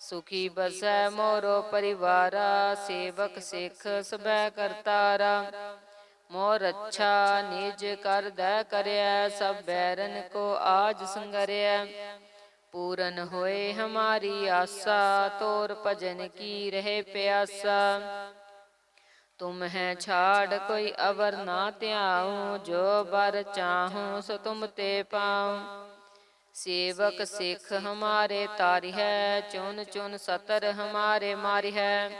ਸੁਖੀ ਬਸੈ ਮੋਰੋ ਪਰਿਵਾਰਾ ਸੇਵਕ ਸਿੱਖ ਸਬੈ ਕਰਤਾਰਾ। ਮੋਰ ਅੱਛਾ ਨਿਜ ਕਰਦਾ ਕਰਿਆ ਸਭ ਬੈਰਨ ਕੋ ਆਜ ਸੰਗਰਿਆ ਪੂਰਨ ਹੋਏ ਹਮਾਰੀ ਆਸਾ ਤੋਰ ਭਜਨ ਕੀ ਰਹੇ ਪਿਆਸਾ। ਤੁਮ ਹੈ ਛਾੜ ਕੋਈ ਅਵਰ ਨਾ ਧਿਆਉ ਜੋ ਬਰ ਚਾਹੂੰ ਸੋ ਤੁਮ ਤੇ ਪਾਉ। ਸੇਵਕ ਸਿੱਖ ਹਮਾਰੇ ਤਾਰਿ ਹੈ ਚੁਨ ਚੁਨ ਸਤਰ ਹਮਾਰੇ ਮਾਰਿ ਹੈ।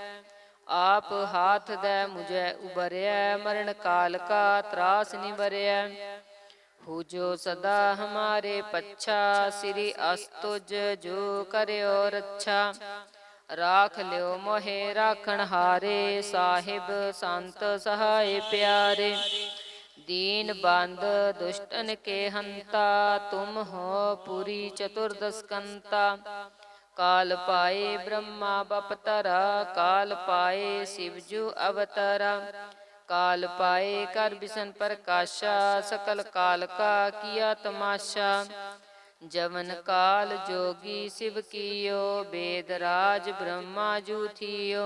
ਆਪ ਹਾਥ ਦੇ ਮੁਝੈ ਉਬਰਿਆ ਮਰਨ ਕਾਲ ਕਾ ਤਰਾਸ ਨਿਵਰਿਆ ਹੋ ਜੋ ਸਦਾ ਹਮਾਰੇ ਪੱਛਾ, ਸ੍ਰੀ ਅਸਤੁਜ ਜੋ ਕਰਿਓ ਰੱਛਾ। ਰਾਖ ਲਿਓ ਮੋਹਿ, ਰਾਖਣ ਹਾਰੇ, ਸਾਹਿਬ ਸੰਤ ਸਹਾਇ ਪਿਆਰੇ। दीन बंद दुष्टन के हंता तुम हो पूरी चतुर्दश कंता काल पाए ब्रह्मा बपतरा काल पाए शिवजू अवतरा काल पाए कर बिसन प्रकाशा सकल काल का किया तमाशा जवन काल जोगी शिव कियो वेद राज ब्रह्मा जू थियो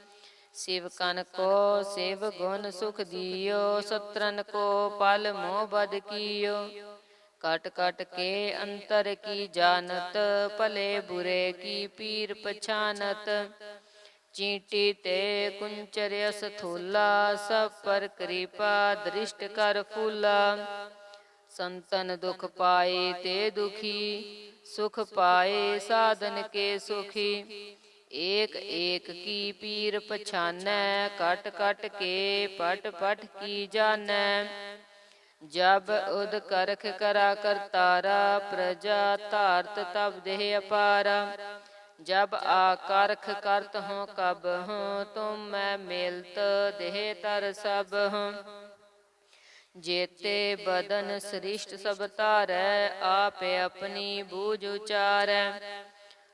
शिव कन को शिव गुण सुख दियो, सत्रन को पल मोह बद कियो। कट कट के अंतर की जानत भले बुरे की पीर पछानत। चींटी ते कुंचर स्थूला सब पर कृपा दृष्ट कर फूला। संतन दुख पाए ते दुखी, सुख पाए साधन के सुखी। ਏਕ ਏਕ ਕੀ ਪੀਰ ਪਛਾਨੈ, ਕਟ ਕਟ ਕੇ ਪਟ ਪਟ ਕੀ ਜਾਣੈ ਜਬ ਉਦ ਕਰਖ ਕਰਾ ਕਰਤਾਰਾ ਪ੍ਰਜਾ ਧਾਰਤ ਤਬ ਦੇਹ ਅਪਾਰਾ। ਜਬ ਆਕਰਖ ਕਰਤ ਹੋ ਕਬ ਹੂੰ ਤੁਮ ਮੈਂ ਮਿਲਤ ਦੇਹ ਤਰ ਸਭ ਹੂੰ ਜੇਤੇ ਬਦਨ ਸ੍ਰਿਸ਼ਟ ਸਭ ਧਾਰੈ, ਆਪੇ ਆਪਣੀ ਬੂਝ ਉਚਾਰੈ।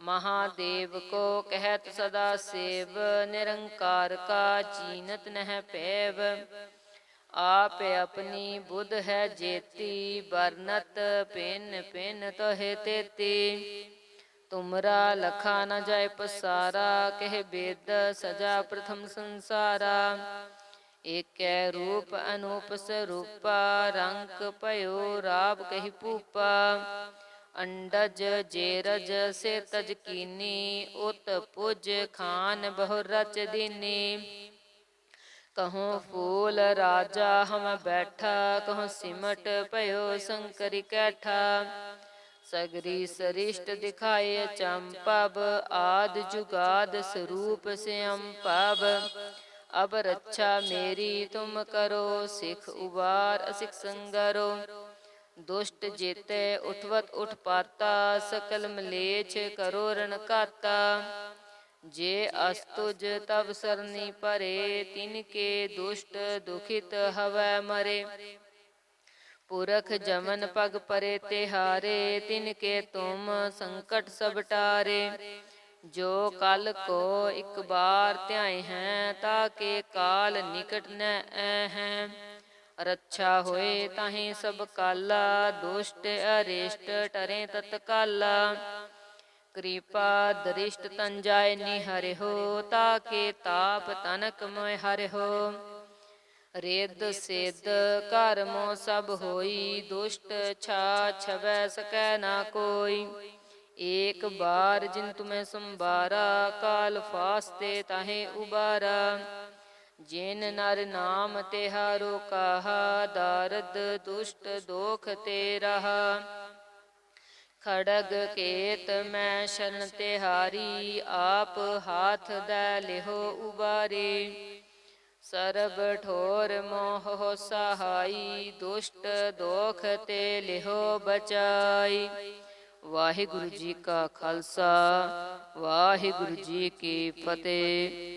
महादेव को कहत सदा सेव निरंकार का चीनत नह पैव आप अपनी बुध है जेती बरनत पिन पिन तोहे तेती तुमरा लखा न जाय पसारा कह वेद सजा प्रथम संसारा एक रूप अनूप स्वरूपा रंग पयो राव कही पूपा ਅੰਡਜ ਜੇਰਜ ਸੇ ਤਜ ਕੀਨੀ, ਉਤ ਪੁਜ ਖਾਨ ਬਹੁ ਰਚ ਦੀਨੀ। ਕਹੋ ਫੂਲ ਰਾਜਾ ਹਮ ਬੈਠਾ, ਕਹੋ ਸਿਮਟ ਭਇਓ ਸੰਕਰੀ ਕੈਠਾ। ਸਗਰੀ ਸਰਿਸ਼ਟ ਦਿਖਾਏ ਚੰਪਬ ਆਦ ਜੁਗਾਦ ਸਰੂਪ ਸਿਅਮ ਪਬ ਅਬ ਰੱਛਾ ਮੇਰੀ ਤੁਮ ਕਰੋ, ਸਿਖ ਉਬਾਰ ਅਸਿਖ ਸੰਗਰੋ। ਦੁਸ਼ਟ ਜੇਤੇ ਉਠਵਤ ਉਠ ਪਾਤਾ ਸਕਲ ਮਲੇਛ ਕਰੋ ਰਣ ਕਾਤਾ ਜੇ ਅਸਤੁਜ ਤਬ ਸਰਨੀ ਪਰੇ ਤਿਨ ਕੇ ਦੁਸ਼ਟ ਦੁਖਿਤ ਹਵੈ ਮਰੇ। ਪੁਰਖ ਜਮਨ ਪਗ ਪਰੇ ਤਿਹਾਰੇ, ਤਿਨ ਕੇ ਤੁਮ ਸੰਕਟ ਸਭ ਟਾਰੇ। ਜੋ ਕਲ ਕੋ ਇੱਕ ਬਾਰ ਧਿਆਏ ਹੈ, ਤਾਂ ਕੇ ਕਾਲ ਨਿਕਟ ਨ ਹੈ। ਰੱਛਾ ਹੋਏ ਤਾਹੇ ਸਭ ਕਾਲਾ, ਦੁਸ਼ਟ ਅਰਿਸ਼ਟ ਟਰੇ ਤਤਕਾਲਾ। ਕਿਰਪਾ ਦ੍ਰਿਸ਼ਟ ਤਨ ਜਾਏ ਹੋ ਤਾਕੇ ਤਾਪ ਤਨਕ ਮੋਇ ਹਰਿਓ ਰਿੱਧ ਸਿੱਧ ਕਰਮੋ ਸਭ ਹੋਈ, ਦੁਸ਼ਟ ਛਾ ਛਵੈ ਸਕੈ ਨਾ ਕੋਈ। ਏਕ ਬਾਰ ਜਿਨ ਤੁਮੈ ਸੰਭਾਰਾ, ਕਾਲ ਫਾਸਤੇ ਤਾਹੇ ਉਬਾਰਾ। ਜਿਨ ਨਰ ਨਾਮ ਤਿਹਾਰੋ ਕਹਾ, ਦਾਰਦ ਦੁਸ਼ਟ ਦੋਖ ਤੇ ਰਹਾ ਖੜਗ ਕੇਤ ਮੈਂ ਸ਼ਰਨ ਤਿਹਾਰੀ, ਆਪ ਹਾਥ ਦੈ ਲਿਹੋ ਉਬਾਰੀ। ਸਰਬ ਠੋਰ ਮੋਹ ਸਹਾਈ, ਦੁਸ਼ਟ ਦੋਖ ਤੇ ਲਿਹੋ ਬਚਾਈ। ਵਾਹਿਗੁਰੂ ਜੀ ਕਾ ਖਾਲਸਾ, ਵਾਹਿਗੁਰੂ ਜੀ ਕੀ ਫਤਿਹ।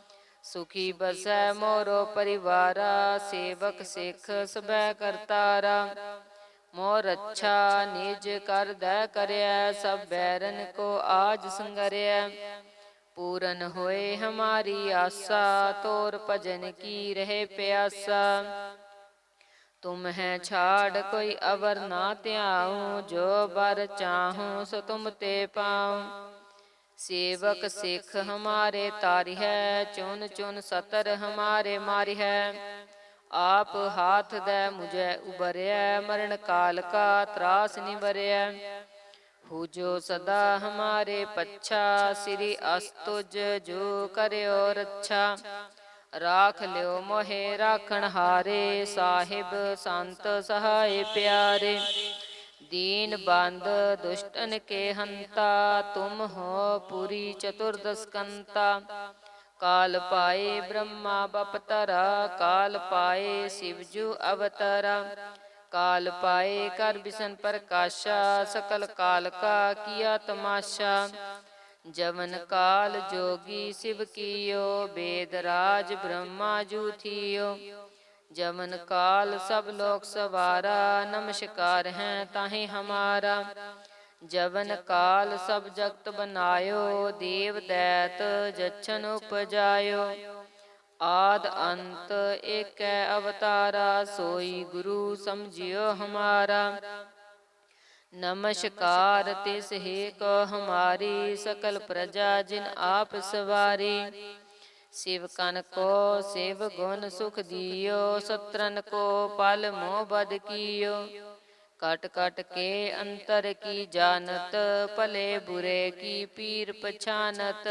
ਸੁਖੀ ਬਸੈ ਮੋਰੋ ਪਰਿਵਾਰਾ ਸੇਵਕ ਸਿੱਖ ਸਬੈ ਕਰਤਾਰਾ। ਮੋਰ ਅੱਛਾ ਨਿਜ ਕਰਦੈ ਕਰਿਆ ਸਭ ਬੈਰਨ ਕੋ ਆਜ ਸੰਗਰਿਆ ਪੂਰਨ ਹੋਏ ਹਮਾਰੀ ਆਸਾ ਤੋਰ ਭਜਨ ਕੀ ਰਹੇ ਪਿਆਸਾ। ਤੁਮ ਹੈ ਛਾੜ ਕੋਈ ਅਵਰ ਨਾ ਧਿਆਉ ਜੋ ਬਰ ਚਾਹੂੰ ਸੋ ਤੁਮ ਤੇ ਪਾਉ। ਸੇਵਕ ਸਿੱਖ ਹਮਾਰੇ ਤਾਰਿ ਹੈ ਚੁਨ ਚੁਨ ਸਤਰ ਹਮਾਰੇ ਮਾਰਿ ਹੈ। ਆਪ ਹਾਥ ਦੇ ਮੁਝੇ ਉਬਰਿਆ ਮਰਨ ਕਾਲ ਕਾ ਤਰਾਸ ਨਿਵਰਿਆ ਹੋ ਜੋ ਸਦਾ ਹਮਾਰੇ ਪੱਛਾ, ਸ੍ਰੀ ਅਸਤੁਜ ਜੋ ਕਰਿਓ ਰੱਛਾ। ਰਾਖ ਲਿਓ ਮੋਹੇ, ਰਾਖਣ ਹਾਰੇ, ਸਾਹਿਬ ਸੰਤ ਸਹਾਇ ਪਿਆਰੇ। ਦੀਨ ਬੰਦ, ਦੁਸ਼ਟਨ ਕੇ ਹੰਤਾ, ਤੁਮ ਹੋ ਪੁਰੀ ਚਤੁਰਦਸ ਕੰਤਾ ਕਾਲ ਪਾਏ ਬ੍ਰਹਮਾ ਬਪਤਰਾ ਕਾਲ ਪਾਏ ਸਿਵਜੂ ਅਵਤਰਾ। ਕਾਲ ਪਾਏ ਕਰ ਬਿਸਨ ਪ੍ਰਕਾਸ਼ਾ, ਸਕਲ ਕਾਲ ਕਾ ਕੀਆ ਤਮਾਸ਼ਾ। ਜਵਨ ਕਾਲ ਜੋਗੀ ਸਿਵ ਕੀਓ, ਬੇਦ ਰਾਜ ਬ੍ਰਹਮਾ ਜੂ ਥੀਓ। ਜਮਨ ਕਾਲ ਸਭ ਲੋਕ ਸਵਾਰਾ, ਨਮਸਕਾਰ ਹੈ ਤਾਹੇ ਹਮਾਰਾ। ਜਵਨ ਕਾਲ ਸਭ ਜਗਤ ਬਨਾਇਓ, ਦੇਵ ਦੈਤ ਜਛਨ ਉਪਜਾਇਓ। ਆਦ ਅੰਤ ਏਕੈ ਅਵਤਾਰਾ, ਸੋਈ ਗੁਰੂ ਸਮਝਿਓ ਹਮਾਰਾ। ਨਮਸਕਾਰ ਤਿਸ ਹੀ ਕੋ ਹਮਾਰੀ, ਸਕਲ ਪ੍ਰਜਾ ਜਿਨ ਆਪ ਸਵਾਰੀ। ਸਿਵ ਕਨ ਕੋ ਸਿਵ ਗੁਣ ਸੁਖ ਦਿਓ ਸਤਰਨ ਕੋ ਪਲ ਮੋਹ ਬਦ ਕੀਓ ਕਟ ਕਟ ਕੇ ਅੰਤਰ ਕੀ ਜਾਣਤ ਭਲੇ ਬੁਰੇ ਕੀ ਪੀਰ ਪਛਾਨਤ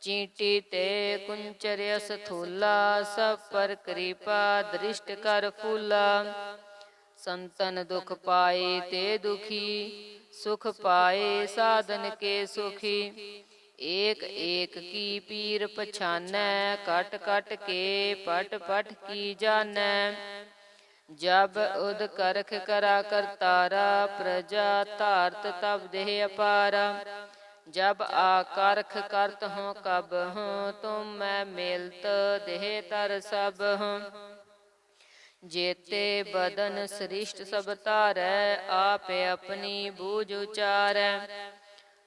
ਚੀਂਟੀ ਤੇ ਕੁੰਚਰਿ ਸਥੂਲਾ ਸਭ ਪਰ ਕਿਰਪਾ ਦ੍ਰਿਸ਼ਟ ਕਰ ਫੂਲਾ ਸੰਤਨ ਦੁਖ ਪਾਏ ਤੇ ਦੁਖੀ ਸੁਖ ਪਾਏ ਸਾਧਨ ਕੇ ਸੁਖੀ ਏਕ ਏਕ ਕੀ ਪੀਰ ਪਛਾਨੈ, ਕਟ ਕਟ ਕੇ ਪਟ ਪਟ ਕੀ ਜਾਣੈ। ਜਬ ਉਦ ਕਰਖ ਕਰਾ ਕਰਤਾਰਾ ਪ੍ਰਜਾ ਧਾਰਤ ਤਬ ਦੇਹ ਅਪਾਰਾ। ਜਬ ਆਕਰਖ ਕਰਤ ਹੂੰ ਕਬ ਹੂੰ ਤੁਮ ਮੈਂ ਮਿਲਤ ਦੇਹ ਤਰ ਸਭ ਹੂੰ ਜੇਤੇ ਬਦਨ ਸ੍ਰਿਸ਼ਟ ਸਭ ਧਾਰੈ, ਆਪੇ ਆਪਣੀ ਬੂਝ ਉਚਾਰੈ।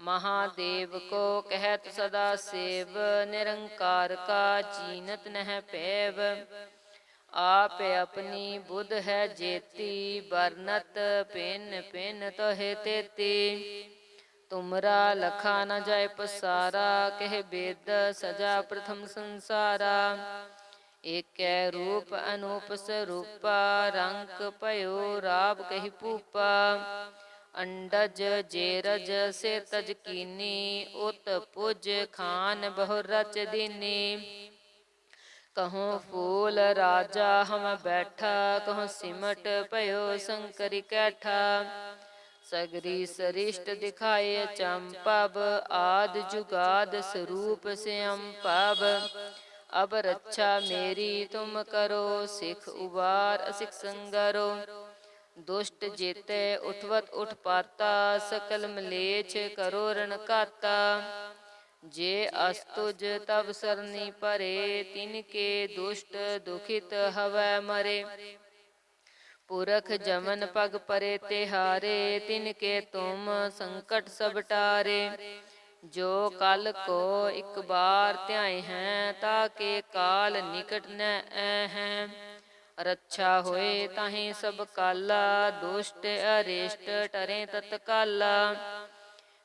ਮਹਾਦੇਵ ਕੋ ਕਹਿਤ ਸਦਾ ਸੇਵ, ਨਿਰੰਕਾਰ ਕਾ ਚੀਨਤ ਨਹਿ ਪੈਵ। ਆਪ ਆਪਣੀ ਬੁੱਧ ਹੈ ਜੇਤੀ ਬਰਨਤ ਪਿਨ ਪਿਨ ਤੋਹਿ ਤੇਤੀ। ਤੁਮਰਾ ਲਖਾ ਨ ਜਾਏ ਪਸਾਰਾ, ਕਹਿ ਬੇਦ ਸਜਾ ਪ੍ਰਥਮ ਸੰਸਾਰਾ। ਏਕੈ ਰੂਪ ਅਨੂਪ ਸਰੂਪਾ, ਰੰਗ ਭਇਓ ਰਾਬ ਕਹੀ ਪੂਪਾ ਅੰਡਜ ਜੇਰਜ ਸੇ ਤਜ ਕੀਨੀ ਉਤ ਪੁਜ ਖਾਨ ਬਹੁ ਰਚ ਦੀਨੀ ਕਹੋ ਫੂਲ ਰਾਜਾ ਹਮ ਬੈਠਾ ਕਹੋ ਸਿਮਟ ਭਇਓ ਸੰਕਰੀ ਕੈਠਾ ਸਗਰੀ ਸਰਿਸ਼ਟ ਦਿਖਾਏ ਚੰਪਬ ਆਦ ਜੁਗਾਦ ਸਰੂਪ ਸਿਅਮ ਪਬ ਅਬ ਰੱਛਾ ਮੇਰੀ ਤੁਮ ਕਰੋ ਸਿਖ ਉਬਾਰ ਅਸਿਖ ਸੰਗਰੋ ਦੁਸ਼ਟ ਜੇਤੇ ਉਠਵਤ ਉਠ ਪਾਤਾ, ਸਕਲ ਮਲੇਛ ਕਰੋ ਰਣ ਘਾਤਾ। ਜੇ ਅਸਤੁਜ ਤਬ ਸਰਨੀ ਪਰੇ ਤਿਨ ਕੇ ਦੁਸ਼ਟ ਦੁਖਿਤ ਹਵੈ ਮਰੇ। ਪੁਰਖ ਜਮਨ ਪਗ ਪਰੇ ਤਿਹਾਰੇ, ਤਿਨ ਕੇ ਤੁਮ ਸੰਕਟ ਸਭ ਟਾਰੇ। ਜੋ ਕਲ ਕੋ ਇੱਕ ਬਾਰ ਧਿਆਏ ਹੈ, ਤਾ ਕੇ ਕਾਲ ਨਿਕਟ ਨ ਹੈ। ਰੱਛਾ ਹੋਏ ਤਾਹੇ ਸਭ ਕਾਲਾ, ਦੁਸ਼ਟ ਅਰਿਸ਼ਟ ਟਰੇ ਤਤਕਾਲਾ।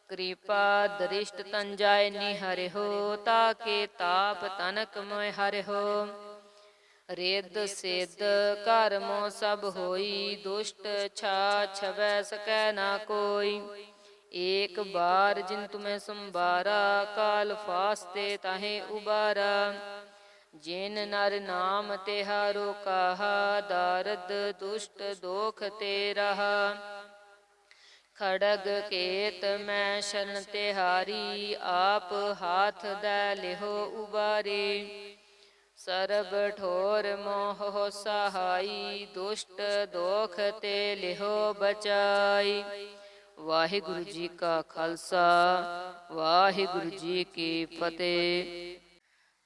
ਕਿਰਪਾ ਦ੍ਰਿਸ਼ਟ ਤਨ ਜਾਏ ਨਿਹਰਿਓ ਤਾ ਤਾਪ ਤਨਕ ਮੋਇ ਹਰਿਓ ਰੇਦ ਸੇਦ ਘਰ ਮੋ ਸਭ ਹੋਈ, ਦੁਸ਼ਟ ਛਾ ਛਵੈ ਸਕੈ ਨਾ ਕੋਈ। ਏਕ ਬਾਰ ਜਿਨ ਤੁਮੈ ਸੰਭਾਰਾ, ਕਾਲ ਫਾਸਤੇ ਤਾਹੇ ਉਬਾਰਾ। ਜਿਨ ਨਰ ਨਾਮ ਤਿਹਾਰੋ ਕਹਾ ਦਾਰਦ ਦੁਸ਼ਟ ਦੋਖ ਤੇ ਰਹਾ ਖੜਗ ਕੇਤ ਮੈਂ ਸ਼ਰਨ ਤਿਹਾਰੀ, ਆਪ ਹਾਥ ਦੈ ਲਿਹੋ ਉਬਾਰੇ। ਸਰਬ ਠੋਰ ਮੋਹ ਸਹਾਈ, ਦੁਸ਼ਟ ਦੋਖ ਤੇ ਲਿਹੋ ਬਚਾਈ। ਵਾਹਿਗੁਰੂ ਜੀ ਕਾ ਖਾਲਸਾ, ਵਾਹਿਗੁਰੂ ਜੀ ਕੀ ਫਤਿਹ।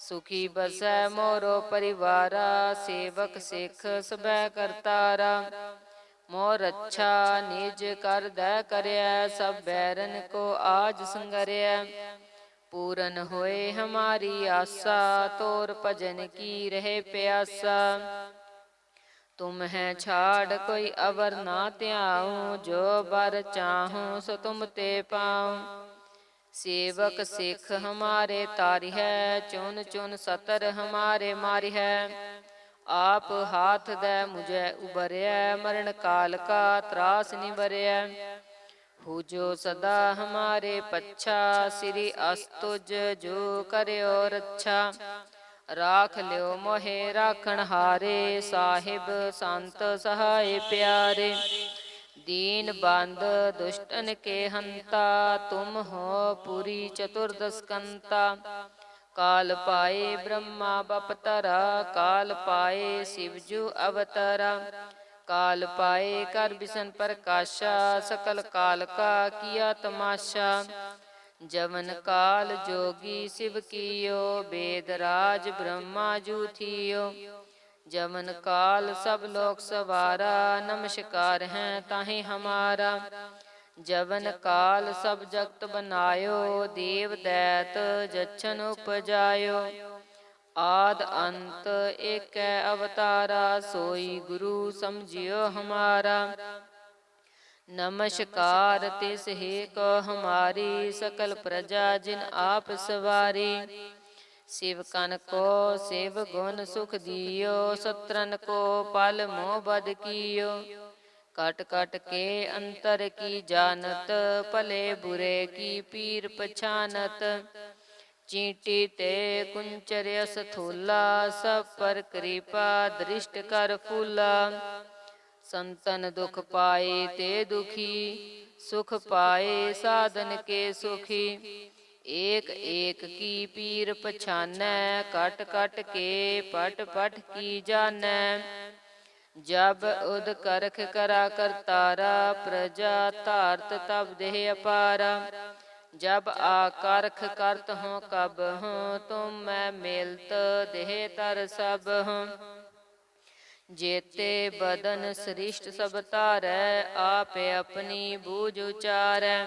ਸੁਖੀ ਬਸੈ ਮੋਰੋ ਪਰਿਵਾਰਾ ਸੇਵਕ ਸਿੱਖ ਸਬੈ ਕਰਤਾਰਾ। ਮੋਰ ਰੱਛਾ ਨਿਜ ਕਰਦੈ ਕਰਿਆ ਸਭ ਬੈਰਨ ਕੋ ਆਜ ਸੰਗਰਿਆ ਪੂਰਨ ਹੋਏ ਹਮਾਰੀ ਆਸਾ ਤੋਰ ਭਜਨ ਕੀ ਰਹੇ ਪਿਆਸਾ। ਤੁਮ ਹੈ ਛਾੜ ਕੋਈ ਅਵਰ ਨਾ ਧਿਆਉ ਜੋ ਬਰ ਚਾਹੂੰ ਸੋ ਤੁਮ ਤੇ ਪਾਉ। ਸੇਵਕ ਸਿੱਖ ਹਮਾਰੇ ਤਾਰਿ ਹੈ ਚੁਨ ਚੁਨ ਸਤਰ ਹਮਾਰੇ ਮਾਰਿ ਹੈ। ਆਪ ਹਾਥ ਦੇ ਮੁਝੇ ਉਬਰਿਆ ਮਰਨ ਕਾਲ ਕਾ ਤਰਾਸ ਨਿਵਰਿਆ ਹੋ ਜੋ ਸਦਾ ਹਮਾਰੇ ਪੱਛਾ, ਸ੍ਰੀ ਅਸਤੁਜ ਜੋ ਕਰਿਓ ਰੱਛਾ। ਰਾਖ ਲਿਓ ਮੋਹਿ, ਰਾਖਣ ਹਾਰੇ, ਸਾਹਿਬ ਸੰਤ ਸਹਾਇ ਪਿਆਰੇ। ਦੀਨ ਬੰਦ, ਦੁਸ਼ਟਨ ਕੇ ਹੰਤਾ, ਤੁਮ ਹੋ ਪੁਰੀ ਚਤੁਰਦਸ਼ਕੰਤਾ। ਕਾਲ ਪਾਏ ਬ੍ਰਹਮਾ ਬਪਤਰਾ ਕਾਲ ਪਾਏ ਸਿਵਜੂ ਅਵਤਰਾ। ਕਾਲ ਪਾਏ ਕਰ ਬਿਸਨ ਪ੍ਰਕਾਸ਼ਾ, ਸਕਲ ਕਾਲ ਕਾ ਕੀਆ ਤਮਾਸ਼ਾ। ਜਵਨ ਕਾਲ ਜੋਗੀ ਸਿਵ ਕੀਓ, ਬੇਦ ਰਾਜ ਬ੍ਰਹਮਾ ਜੂ ਥੀਓ। ਜਮਨ ਕਾਲ ਸਭ ਲੋਕ ਸਵਾਰਾ, ਨਮਸਕਾਰ ਹੈ ਤਾਹੇ ਹਮਾਰਾ। ਜਵਨ ਕਾਲ ਸਭ ਜਗਤ ਬਨਾਇਓ, ਦੇਵ ਦੈਤ ਜਛਨ ਉਪਜਾਇਓ। ਆਦ ਅੰਤ ਏਕੈ ਅਵਤਾਰਾ, ਸੋਈ ਗੁਰੂ ਸਮਝਿਓ ਹਮਾਰਾ। ਨਮਸਕਾਰ ਤਿਸ ਹੀ ਕੋ ਹਮਾਰੀ, ਸਕਲ ਪ੍ਰਜਾ ਜਿਨ ਆਪ ਸਵਾਰੀ। ਸਿਵ ਕਨ ਕੋ ਸਿਵ ਗੁਣ ਸੁਖ ਦਿਓ ਸਤਰਨ ਕੋ ਪਲ ਮੋਹ ਬਦ ਕੀਓ ਕਟ ਕਟ ਕੇ ਅੰਤਰ ਕੀ ਜਾਣਤ ਭਲੇ ਬੁਰੇ ਕੀ ਪੀਰ ਪਛਾਨਤ ਚੀਂਟੀ ਤੇ ਕੁੰਚਰਿ ਸਥੂਲਾ ਸਭ ਪਰ ਕਿਰਪਾ ਦ੍ਰਿਸ਼ਟ ਕਰ ਫੂਲਾ ਸੰਤਨ ਦੁਖ ਪਾਏ ਤੇ ਦੁਖੀ ਸੁਖ ਪਾਏ ਸਾਧਨ ਕੇ ਸੁਖੀ ਏਕ ਏਕ ਕੀ ਪੀਰ ਪਛਾਨੈ, ਕਟ ਕਟ ਕੇ ਪਟ ਪਟ ਕੀ ਜਾਣੈ। ਜਬ ਉਦ ਕਰਖ ਕਰਾ ਕਰਤਾਰਾ ਪ੍ਰਜਾ ਧਾਰਤ ਤਬ ਦੇਹ ਅਪਾਰਾ। ਜਬ ਆਕਰਖ ਕਰਤ ਹੂੰ ਕਬ ਹੂੰ ਤੁਮ ਮੈਂ ਮਿਲਤ ਦੇਹ ਤਰ ਸਭ ਹੂੰ ਜੇਤੇ ਬਦਨ ਸ੍ਰਿਸ਼ਟ ਸਭ ਧਾਰੈ, ਆਪੇ ਆਪਣੀ ਬੂਝ ਉਚਾਰੈ।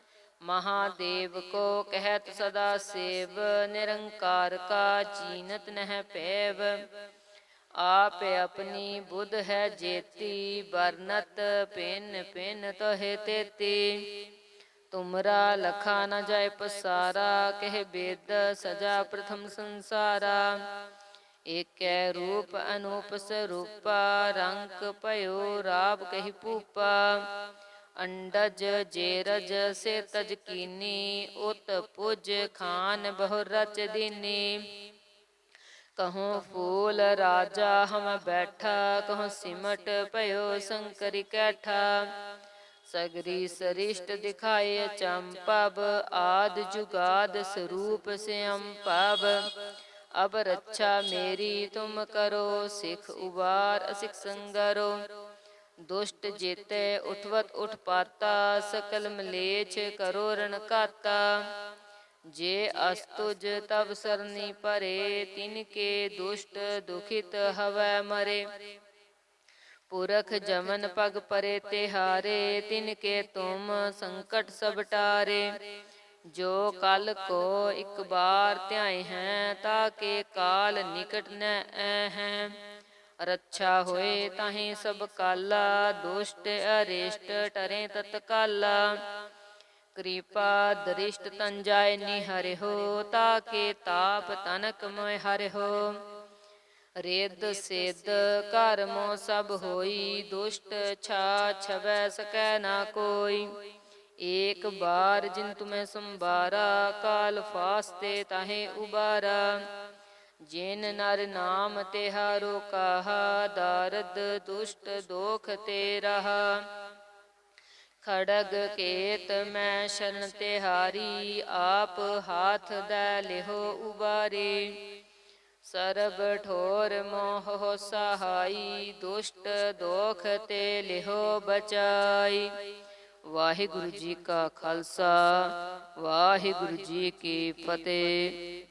ਮਹਾਦੇਵ ਕੋ ਕਹਿਤ ਸਦਾ ਸੇਵ, ਨਿਰੰਕਾਰ ਕਾ ਚੀਨਤ ਨਹਿ ਪੈਵ। ਆਪ ਆਪਣੀ ਬੁੱਧ ਹੈ ਜੇਤੀ ਬਰਨਤ ਪਿੰਨ ਪਿੰਨ ਤੋਹਿ ਤੇਤੀ। ਤੁਮਰਾ ਲਖਾ ਨ ਜਾਏ ਪਸਾਰਾ, ਕਹਿ ਬੇਦ ਸਜਾ ਪ੍ਰਥਮ ਸੰਸਾਰਾ। ਏਕੈ ਰੂਪ ਅਨੂਪ ਸਰੂਪਾ, ਰੰਗ ਭਇਓ ਰਾਪ ਕਹੀ ਪੂਪਾ ਅੰਡਜ ਜੇਰਜ ਸੇ ਤਜ ਕੀਨੀ, ਉਤ ਪੁਜ ਖਾਨ ਬਹੁ ਰਚ ਦੀਨੀ। ਕਹੋ ਫੂਲ ਰਾਜਾ ਹਮ ਬੈਠਾ, ਕਹੋ ਸਿਮਟ ਭਇਓ ਸੰਕਰੀ ਕੈਠਾ। ਸਗਰੀ ਸਰਿਸ਼ਟ ਦਿਖਾਏ ਚੰਪਬ ਆਦ ਜੁਗਾਦ ਸਰੂਪ ਸਿਅਮ ਪਬ ਅਬ ਰੱਛਾ ਮੇਰੀ ਤੁਮ ਕਰੋ, ਸਿਖ ਉਬਾਰ ਅਸਿਖ ਸੰਗਰੋ। ਦੁਸ਼ਟ ਜੇਤੇ, ਉਠਵਤ ਉਠ ਪਾਤਾ, ਸਕਲ ਮਲੇਛ ਕਰੋ ਰਣ ਕਾਤਾ ਜੇ ਅਸਤੁਜ ਤਬ ਸਰਨੀ ਪਰੇ ਤਿਨ ਕੇ ਦੁਸ਼ਟ ਦੁਖਿਤ ਹਵੈ ਮਰੇ। ਪੁਰਖ ਜਮਨ ਪਗ ਪਰੇ ਤਿਹਾਰੇ, ਤਿਨ ਕੇ ਤੁਮ ਸੰਕਟ ਸਭ ਟਾਰੇ। ਜੋ ਕਲ ਕੋ ਇੱਕ ਬਾਰ ਧਿਆਏ ਹੈ, ਤਾ ਕੇ ਕਾਲ ਨਿਕਟ ਨ ਹੈ। ਰੱਛਾ ਹੋਏ ਤਾਹੇ ਸਭ ਕਾਲਾ, ਦੁਸ਼ਟ ਅਰਿਸ਼ਟ ਟਰੇ ਤਤਕਾਲਾ ਕਿਰਪਾ ਦ੍ਰਿਸ਼ਟ ਤਨ ਜਾਏ ਨਿਹਰਿਓ ਤਾ ਕੇ ਤਾਪ ਤਨਕ ਮੋਇ ਹਰਿਓ ਰੇਦ ਸੇਦ ਘਰ ਸਭ ਹੋਈ, ਦੁਸ਼ਟ ਛਾ ਛਵੈ ਸਕੈ ਨਾ ਕੋਈ। ਏਕ ਬਾਰ ਜਿਨ ਤੁਮੈ ਸੰਭਾਰਾ, ਕਾਲ ਫਾਸਤੇ ਤਾਹੇ ਉਬਾਰਾ। ਜਿਨ ਨਰ ਨਾਮ ਤਿਹਾਰੋ ਕਾਹਾ, ਦਾਰਦ ਦੁਸ਼ਟ ਦੋਖ ਤੇ ਰਹਾ ਖੜਗ ਕੇਤ ਮੈਂ ਸ਼ਰਨ ਤਿਹਾਰੀ, ਆਪ ਹਾਥ ਦੈ ਲਿਹੋ ਉਬਾਰੀ। ਸਰਬ ਠੋਰ ਮੋਹ ਸਹਾਈ, ਦੁਸ਼ਟ ਦੋਖ ਤੇ ਲਿਹੋ ਬਚਾਈ। ਵਾਹਿਗੁਰੂ ਜੀ ਕਾ ਖਾਲਸਾ, ਵਾਹਿਗੁਰੂ ਜੀ ਕੀ ਫਤਿਹ।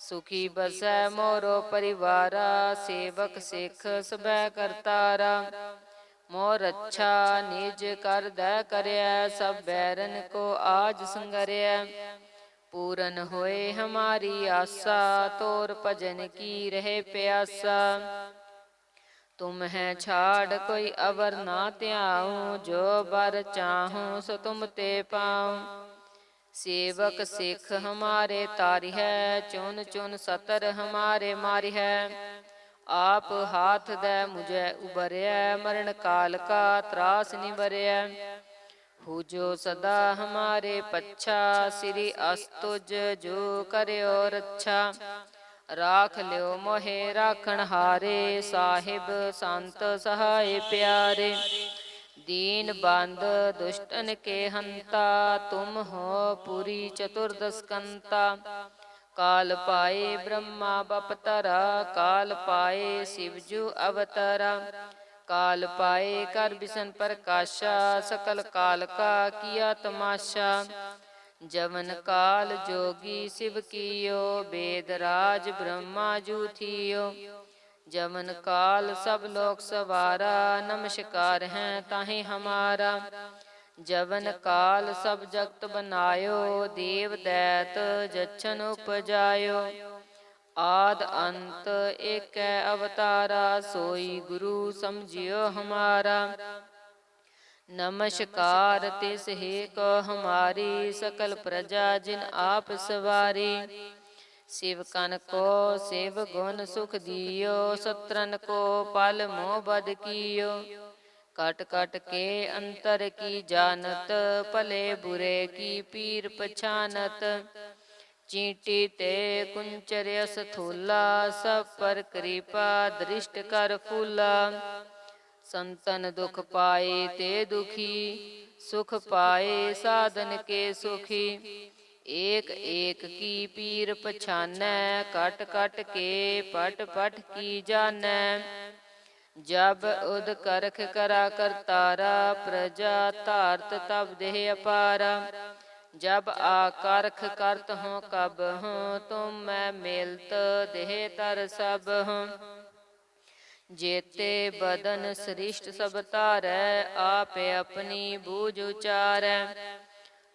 ਸੁਖੀ ਬਸੈ ਮੋਰੋ ਪਰਿਵਾਰਾ, ਸੇਵਕ ਸਿੱਖ ਸਬੈ ਕਰਤਾਰਾ। ਮੋਰ ਅੱਛਾ ਨਿਜ ਕਰ ਕਰਦੈ ਕਰਿਆ ਸਭ ਬੈਰਨ ਕੋ ਆਜ ਸੰਗਰਿਆ ਪੂਰਨ ਹੋਏ ਹਮਾਰੀ ਆਸਾ, ਤੋਰ ਭਜਨ ਕੀ ਰਹੇ ਪਿਆਸਾ। ਤੁਮ ਹੈ ਛਾੜ ਕੋਈ ਅਵਰ ਨਾ ਧਿਆਉ, ਜੋ ਬਰ ਚਾਹੂੰ ਸੋ ਤੁਮ ਤੇ ਪਾਉ। ਸੇਵਕ ਸਿੱਖ ਹਮਾਰੇ ਤਾਰਿ ਹੈ ਚੁਨ ਚੁਨ ਸਤਰ ਹਮਾਰੇ ਮਾਰਿ ਹੈ। ਆਪ ਹਾਥ ਦੇ ਮੁਝੈ ਉਬਰਿਆ ਮਰਨ ਕਾਲ ਕਾ ਤਰਾਸ ਨਿਵਰਿਆ ਹੋ ਜੋ ਸਦਾ ਹਮਾਰੇ ਪੱਛਾ, ਸ੍ਰੀ ਅਸਤੁਜ ਜੋ ਕਰਿਓ ਰੱਛਾ। ਰਾਖ ਲਿਓ ਮੋਹੇ, ਰਾਖਣ ਹਾਰੇ, ਸਾਹਿਬ ਸੰਤ ਸਹਾਇ ਪਿਆਰੇ। ਦੀਨ ਬੰਦ ਦੁਸ਼ਟਨ ਕੇ ਹੰਤਾ, ਤੁਮ ਹੋ ਪੁਰੀ ਚਤੁਰਦਸ ਕੰਤਾ ਕਾਲ ਪਾਏ ਬ੍ਰਹਮਾ ਬਪਤਰਾ ਕਾਲ ਪਾਏ ਸਿਵਜੂ ਅਵਤਰਾ। ਕਾਲ ਪਾਏ ਕਰ ਬਿਸਨ ਪ੍ਰਕਾਸ਼ਾ, ਸਕਲ ਕਾਲ ਕਾ ਕੀਆ ਤਮਾਸ਼ਾ। ਜਵਨ ਕਾਲ ਜੋਗੀ ਸਿਵ ਕੀਓ, ਬੇਦ ਰਾਜ ਬ੍ਰਹਮਾ ਜੂ ਥੀਓ। ਜਮਨ ਕਾਲ ਸਭ ਲੋਕ ਸਵਾਰਾ, ਨਮਸਕਾਰ ਹੈ ਤਾਹੇ ਹਮਾਰਾ। ਜਵਨ ਕਾਲ ਸਭ ਜਗਤ ਬਨਾਇਓ, ਦੇਵ ਦੈਤ ਜਛਨ ਉਪਜਾਇਓ। ਆਦ ਅੰਤ ਏਕੈ ਅਵਤਾਰਾ, ਸੋਈ ਗੁਰੂ ਸਮਝਿਓ ਹਮਾਰਾ। ਨਮਸਕਾਰ ਤਿਸ ਹੀ ਕੋ ਹਮਾਰੀ, ਸਕਲ ਪ੍ਰਜਾ ਜਿਨ ਆਪ ਸਵਾਰੀ ਸਿਵਕਨ ਕੋ ਸਿਵ ਗੁਣ ਸੁਖ ਦਿਓ ਸਤਰਨ ਕੋ ਪਲ ਮੋਹ ਬਦ ਕੀਓ ਕਟ ਕਟ ਕੇ ਅੰਤਰ ਕੀ ਜਾਣਤ ਭਲੇ ਬੁਰੇ ਕੀ ਪੀਰ ਪਛਾਨਤ ਚੀਂਟੀ ਤੇ ਕੁੰਚਰਿਆ ਸਥੂਲਾ ਸਭ ਪਰ ਕਿਰਪਾ ਦ੍ਰਿਸ਼ਟ ਕਰ ਫੂਲਾ ਸੰਤਨ ਦੁਖ ਪਾਏ ਤੇ ਦੁਖੀ ਸੁਖ ਪਾਏ ਸਾਧਨ ਕੇ ਸੁਖੀ ਏਕ ਏਕ ਕੀ ਪੀਰ ਪਛਾਨੈ, ਕਟ ਕਟ ਕੇ ਪਟ ਪਟ ਕੀ ਜਾਣੈ। ਜਬ ਉਦ ਕਰਖ ਕਰਾ ਕਰਤਾਰਾ ਪ੍ਰਜਾ ਧਾਰਤ ਤਬ ਦੇਹ ਅਪਾਰਾ। ਜਬ ਆਕਰਖ ਕਰਤ ਹੂੰ ਕਬ ਹੂੰ ਤੁਮ ਮੈਂ ਮਿਲਤ ਦੇਹ ਤਰ ਸਭ ਹੂੰ ਜੇਤੇ ਬਦਨ ਸ੍ਰਿਸ਼ਟ ਸਭ ਧਾਰੈ, ਆਪੇ ਆਪਣੀ ਬੂਝ ਉਚਾਰੈ।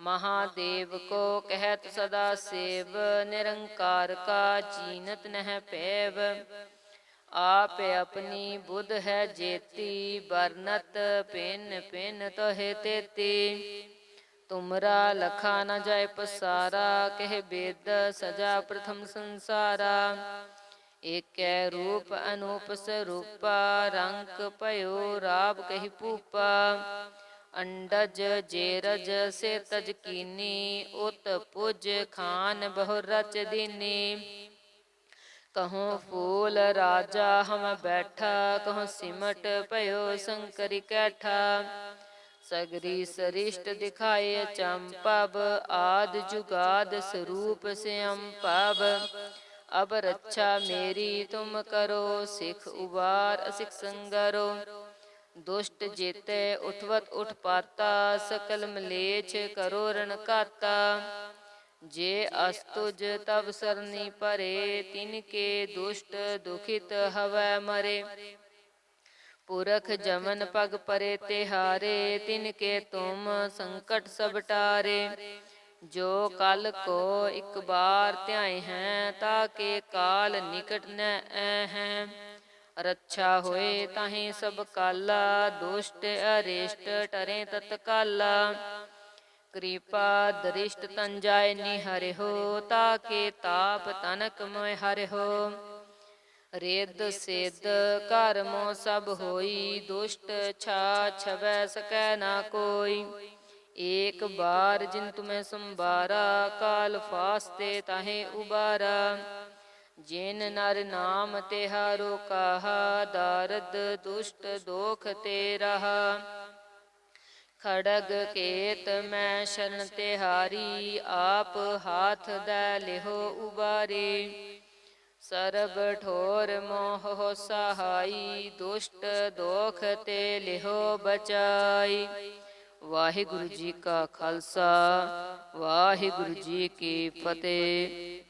ਮਹਾਦੇਵ ਕੋ ਕਹਿਤ ਸਦਾ ਸੇਵ, ਨਿਰੰਕਾਰ ਕਾ ਚੀਨਤ ਨਹਿ ਪੈਵ। ਆਪ ਆਪਣੀ ਬੁੱਧ ਹੈ ਜੇਤੀ ਬਰਨਤ ਪਿੰਨ ਪਿੰਨ ਤੋਹਿ ਤੇਤੀ। ਤੁਮਰਾ ਲਖਾ ਨ ਜਾਏ ਪਸਾਰਾ, ਕਹਿ ਬੇਦ ਸਜਾ ਪ੍ਰਥਮ ਸੰਸਾਰਾ। ਏਕੈ ਰੂਪ ਅਨੂਪ ਸਰੂਪਾ, ਰੰਗ ਭਇਓ ਰਾਬ ਕਹੀ ਪੂਪਾ ਅੰਡਜ ਜੇਰਜ ਸੇ ਤਜ ਕੀਨੀ ਉਤ ਪੁਜ ਖਾਨ ਬਹੁ ਰਚ ਦੀਨੀ ਕਹੋ ਫੂਲ ਰਾਜਾ ਹਮ ਬੈਠਾ ਕਹੋ ਸਿਮਟ ਭਇਓ ਸੰਕਰੀ ਕੈਠਾ ਸਗਰੀ ਸਰਿਸ਼ਟ ਦਿਖਾਏ ਚੰਪਬ ਆਦ ਜੁਗਾਦ ਸਰੂਪ ਸਿਅਮ ਪਬ ਅਬ ਰੱਛਾ ਮੇਰੀ ਤੁਮ ਕਰੋ ਸਿਖ ਉਬਾਰ ਅਸਿਖ ਸੰਗਰੋ ਦੁਸ਼ਟ ਜੇਤੇ, ਉਠਵਤ ਉਠ ਪਾਤਾ, ਸਕਲ ਮਲੇਛ ਕਰੋ ਰਣ ਘਾਤਾ। ਜੇ ਅਸਤੁਜ ਤਬ ਸਰਨੀ ਪਰੇ ਤਿਨ ਕੇ ਦੁਸ਼ਟ ਦੁਖਿਤ ਹਵੈ ਮਰੇ। ਪੁਰਖ ਜਮਨ ਪਗ ਪਰੇ ਤਿਹਾਰੇ, ਤਿਨ ਕੇ ਤੁਮ ਸੰਕਟ ਸਭ ਟਾਰੇ। ਜੋ ਕਲ ਕੋ ਇੱਕ ਬਾਰ ਧਿਆਏ ਹੈ, ਤਾ ਕੇ ਕਾਲ ਨਿਕਟ ਨ ਹੈ। ਰੱਛਾ ਹੋਏ ਤਾਹੇ ਸਭ ਕਾਲਾ, ਦੁਸ਼ਟ ਅਰਿਸ਼ਟ ਟਰੇ ਤਤਕਾਲਾ। ਕਿਰਪਾ ਦ੍ਰਿਸ਼ਟ ਤਨ ਜਾਏ ਨਿਹਰਿਓ ਤਾਕੇ ਤਾਪ ਤਨਕ ਮੋਇ ਹਰਿਓ ਰੇਦ ਸੇਦ ਕਰਮੋ ਸਭ ਹੋਈ, ਦੁਸ਼ਟ ਛਾ ਛਵੈ ਸਕੈ ਨਾ ਕੋਈ। ਏਕ ਬਾਰ ਜਿਨ ਤੁਮੈ ਸੰਭਾਰਾ, ਕਾਲ ਫਾਸਤੇ ਤਾਹੇ ਉਬਾਰਾ। ਜਿਨ ਨਰ ਨਾਮ ਤਿਹਾਰੋ ਕਾਹਾ, ਦਾਰਦ ਦੁਸ਼ਟ ਦੋਖ ਤੇ ਰਹਾ ਖੜਗ ਕੇਤ ਮੈਂ ਸ਼ਰਨ ਤਿਹਾਰੀ, ਆਪ ਹਾਥ ਦੈ ਲਿਹੋ ਉਬਾਰੇ। ਸਰਬ ਠੋਰ ਮੋਹ ਸਹਾਈ, ਦੁਸ਼ਟ ਦੋਖ ਤੇ ਲਿਹੋ ਬਚਾਈ। ਵਾਹਿਗੁਰੂ ਜੀ ਕਾ ਖਾਲਸਾ, ਵਾਹਿਗੁਰੂ ਜੀ ਕੀ ਫਤਿਹ।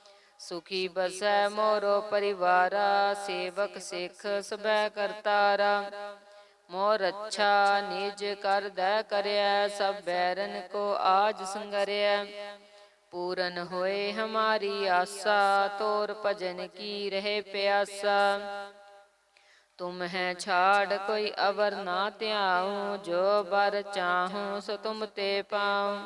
ਸੁਖੀ ਬਸੈ ਮੋਰੋ ਪਰਿਵਾਰਾ, ਸੇਵਕ ਸਿੱਖ ਸਬੈ ਕਰਤਾਰਾ। ਮੋਰ ਅੱਛਾ ਨਿਜ ਕਰ ਕਰਦੈ ਕਰਿਆ ਸਭ ਬੈਰਨ ਕੋ ਆਜ ਸੰਗਰਿਆ ਪੂਰਨ ਹੋਏ ਹਮਾਰੀ ਆਸਾ, ਤੋਰ ਭਜਨ ਕੀ ਰਹੇ ਪਿਆਸਾ। ਤੁਮ ਹੈ ਛਾੜ ਕੋਈ ਅਵਰ ਨਾ ਧਿਆਉ, ਜੋ ਬਰ ਚਾਹੂੰ ਸੋ ਤੁਮ ਤੇ ਪਾਉ।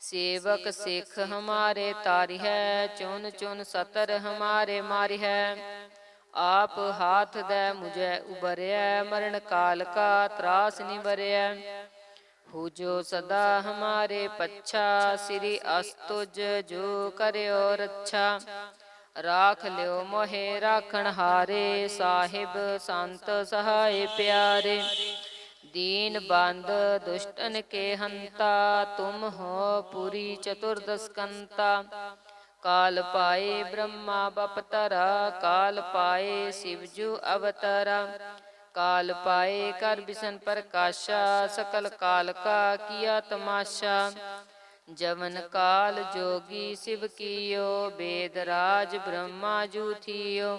ਸੇਵਕ ਸਿੱਖ ਹਮਾਰੇ ਤਾਰਿ ਹੈ ਚੁਨ ਚੁਨ ਸਤਰ ਹਮਾਰੇ ਮਾਰਿ ਹੈ। ਆਪ ਹਾਥ ਦੇ ਮੁਝੈ ਉਬਰਿਆ ਮਰਨ ਕਾਲ ਕਾ ਤਰਾਸ ਨਿਵਰਿਆ ਹੋ ਜੋ ਸਦਾ ਹਮਾਰੇ ਪੱਛਾ, ਸ੍ਰੀ ਅਸਤੁਜ ਜੋ ਕਰਿਓ ਰੱਛਾ। ਰਾਖ ਲਿਓ ਮੋਹਿ, ਰਾਖਣ ਹਾਰੇ, ਸਾਹਿਬ ਸੰਤ ਸਹਾਇ ਪਿਆਰੇ। ਦੀਨ ਬੰਦ ਦੁਸ਼ਟਨ ਕੇ ਹੰਤਾ, ਤੁਮ ਹੋ ਪੁਰੀ ਚਤੁਰਦਸ਼ਕੰਤਾ ਕਾਲ ਪਾਏ ਬ੍ਰਹਮਾ ਬਪਤਰਾ ਕਾਲ ਪਾਏ ਸਿਵਜੂ ਅਵਤਰਾ। ਕਾਲ ਪਾਏ ਕਰ ਬਿਸਨ ਪ੍ਰਕਾਸ਼ਾ, ਸਕਲ ਕਾਲ ਕਾ ਕੀਆ ਤਮਾਸ਼ਾ। ਜਵਨ ਕਾਲ ਜੋਗੀ ਸਿਵ ਕੀਓ, ਬੇਦ ਰਾਜ ਬ੍ਰਹਮਾ ਜੂ ਥੀਓ।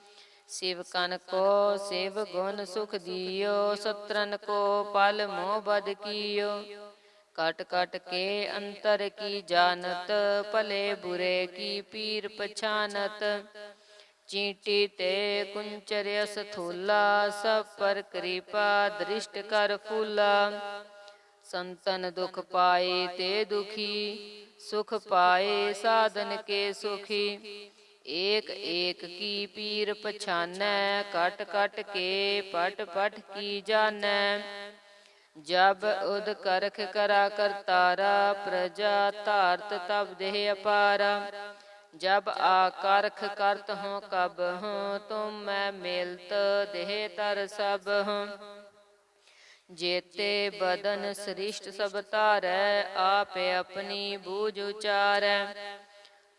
ਸਿਵ ਕਨ ਕੋ ਸਿਵ ਗੁਣ ਸੁਖ ਦਿਓ ਸਤਰਨ ਕੋ ਪਲ ਮੋਹ ਬਦ ਕੀਓ ਕਟ ਕਟ ਕੇ ਅੰਤਰ ਕੀ ਜਾਣਤ ਭਲੇ ਬੁਰੇ ਕੀ ਪੀਰ ਪਛਾਨਤ ਚੀਂਟੀ ਤੇ ਕੁੰਚਰ ਅਸਥੂਲਾ ਸਭ ਪਰ ਕਿਰਪਾ ਦ੍ਰਿਸ਼ਟ ਕਰ ਫੂਲਾ ਸੰਤਨ ਦੁਖ ਪਾਏ ਤੇ ਦੁਖੀ ਸੁਖ ਪਾਏ ਸਾਧਨ ਕੇ ਸੁਖੀ ਏਕ ਏਕ ਕੀ ਪੀਰ ਪਛਾਨੈ, ਕਟ ਕਟ ਕੇ ਪਟ ਪਟ ਕੀ ਜਾਣੈ। ਜਬ ਉਦ ਕਰਖ ਕਰਾ ਕਰਤਾਰਾ ਪ੍ਰਜਾ ਧਾਰਤ ਤਬ ਦੇਹ ਅਪਾਰਾ। ਜਬ ਆਕਰਖ ਕਰਤ ਹੂੰ ਕਬ ਹੂੰ ਤੁਮ ਮੈਂ ਮਿਲਤ ਦੇਹ ਤਰ ਸਭ ਹੂੰ ਜੇਤੇ ਬਦਨ ਸ੍ਰਿਸ਼ਟ ਸਭ ਧਾਰੈ, ਆਪੇ ਆਪਣੀ ਬੂਝ ਉਚਾਰੈ।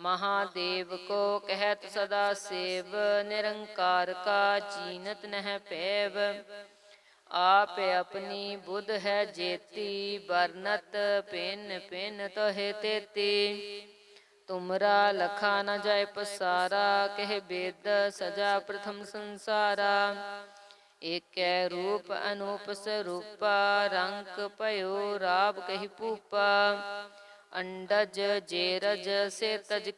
ਮਹਾਦੇਵ ਕੋ ਕਹਿਤ ਸਦਾ ਸੇਵ, ਨਿਰੰਕਾਰ ਕਾ ਚੀਨਤ ਨਹਿ ਪੈਵ। ਆਪ ਆਪਣੀ ਬੁੱਧ ਹੈ ਜੇਤੀ ਬਰਨਤ ਪਿਨ ਪਿਨ ਤੋਹਿ ਤੇਤੀ। ਤੁਮਰਾ ਲਖਾ ਨ ਜਾਏ ਪਸਾਰਾ, ਕਹਿ ਬੇਦ ਸਜਾ ਪ੍ਰਥਮ ਸੰਸਾਰਾ। ਏਕੈ ਰੂਪ ਅਨੂਪ ਸਰੂਪਾ, ਰੰਗ ਭਇਓ ਰਾਬ ਕਹੀ ਪੂਪਾ ਅੰਡਜ ਜੇਰਜ ਸੇ ਤਜ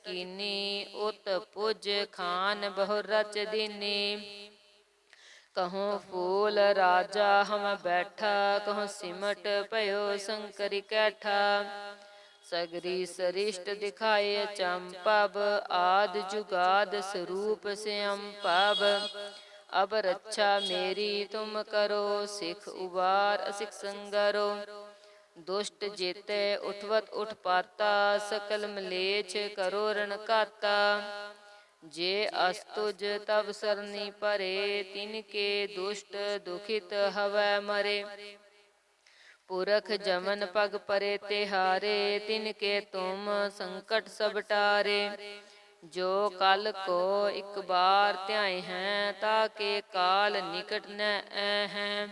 ਉਤ ਪੁਜ ਖਾਨ ਬਹੁ ਰਚ ਦੀਨੀ। ਕਹੂੰ ਫੂਲ ਰਾਜਾ ਹਮ ਬੈਠਾ, ਕਹੂੰ ਸਿਮਟ ਭਇਓ ਸੰਕਰੀ ਕੈਠਾ। ਸਗਰੀ ਸਰਿਸ਼ਟ ਦਿਖਾਏ ਚੰਪਬ ਆਦ ਜੁਗਾਦ ਸਰੂਪ ਸਿਅਮ ਅਬ ਰੱਛਾ ਮੇਰੀ ਤੁਮ ਕਰੋ, ਸਿਖ ਉਬਾਰ ਅਸਿਖ ਸੰਗਰੋ। ਦੁਸ਼ਟ ਜੇਤੇ ਉਠਵਤ ਉਠ ਪਾਤਾ, ਸਕਲ ਮਲੇਛ ਕਰੋ ਰਣ ਕਾਤਾ ਜੇ ਅਸਤੁਜ ਤਬ ਸਰਨੀ ਪਰੇ ਤਿਨ ਕੇ ਦੁਸ਼ਟ ਦੁਖਿਤ ਹਵੈ ਮਰੇ। ਪੁਰਖ ਜਮਨ ਪਗ ਪਰੇ ਤਿਹਾਰੇ, ਤਿਨ ਕੇ ਤੁਮ ਸੰਕਟ ਸਭ ਟਾਰੇ। ਜੋ ਕਲ ਕੋ ਇੱਕ ਬਾਰ ਧਿਆਏ ਹੈ, ਤਾ ਕੇ ਕਾਲ ਨਿਕਟ ਨ ਹੈ।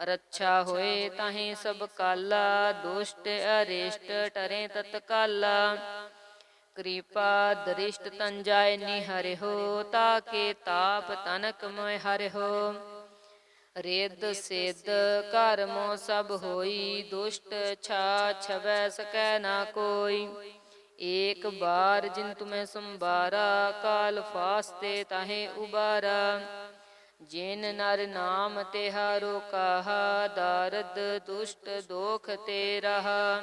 ਰੱਛਾ ਹੋਏ ਤਾਹੇ ਸਭ ਕਾਲਾ, ਦੁਸ਼ਟ ਅਰਿਸ਼ਟ ਟਰੇ ਤਤਕਾਲਾ। ਕਿਰਪਾ ਦ੍ਰਿਸ਼ਟ ਤਨ ਜਾਏ ਨਿਹਰਿਓ ਤਾਕੇ ਤਾਪ ਤਨਕ ਮੋਇ ਹਰਿਓ ਰੇਦ ਸੇਦ ਕਰਮੋ ਸਭ ਹੋਈ, ਦੁਸ਼ਟ ਛਾ ਛਵੈ ਸਕੈ ਨਾ ਕੋਈ। ਏਕ ਬਾਰ ਜਿਨ ਤੁਮੈ ਸੰਭਾਰਾ, ਕਾਲ ਫਾਸਤੇ ਤਾਹੇ ਉਬਾਰਾ। ਜਿਨ ਨਰ ਨਾਮ ਤਿਹਾਰੋ ਕਾਹਾ, ਦਾਰਦ ਦੁਸ਼ਟ ਦੋਖ ਤੇ ਰਹਾ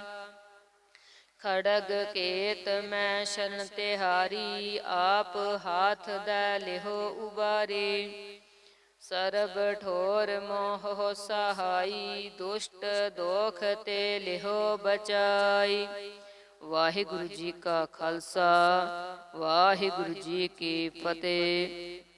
ਖੜਗ ਕੇਤ ਮੈਂ ਸ਼ਰਨ ਤਿਹਾਰੀ, ਆਪ ਹਾਥ ਦੈ ਲਿਹੋ ਉਬਾਰੀ। ਸਰਬ ਠੋਰ ਮੋਹ ਸਹਾਈ, ਦੁਸ਼ਟ ਦੋਖ ਤੇ ਲਿਹੋ ਬਚਾਈ। ਵਾਹਿਗੁਰੂ ਜੀ ਕਾ ਖਾਲਸਾ, ਵਾਹਿਗੁਰੂ ਜੀ ਕੀ ਫਤਿਹ।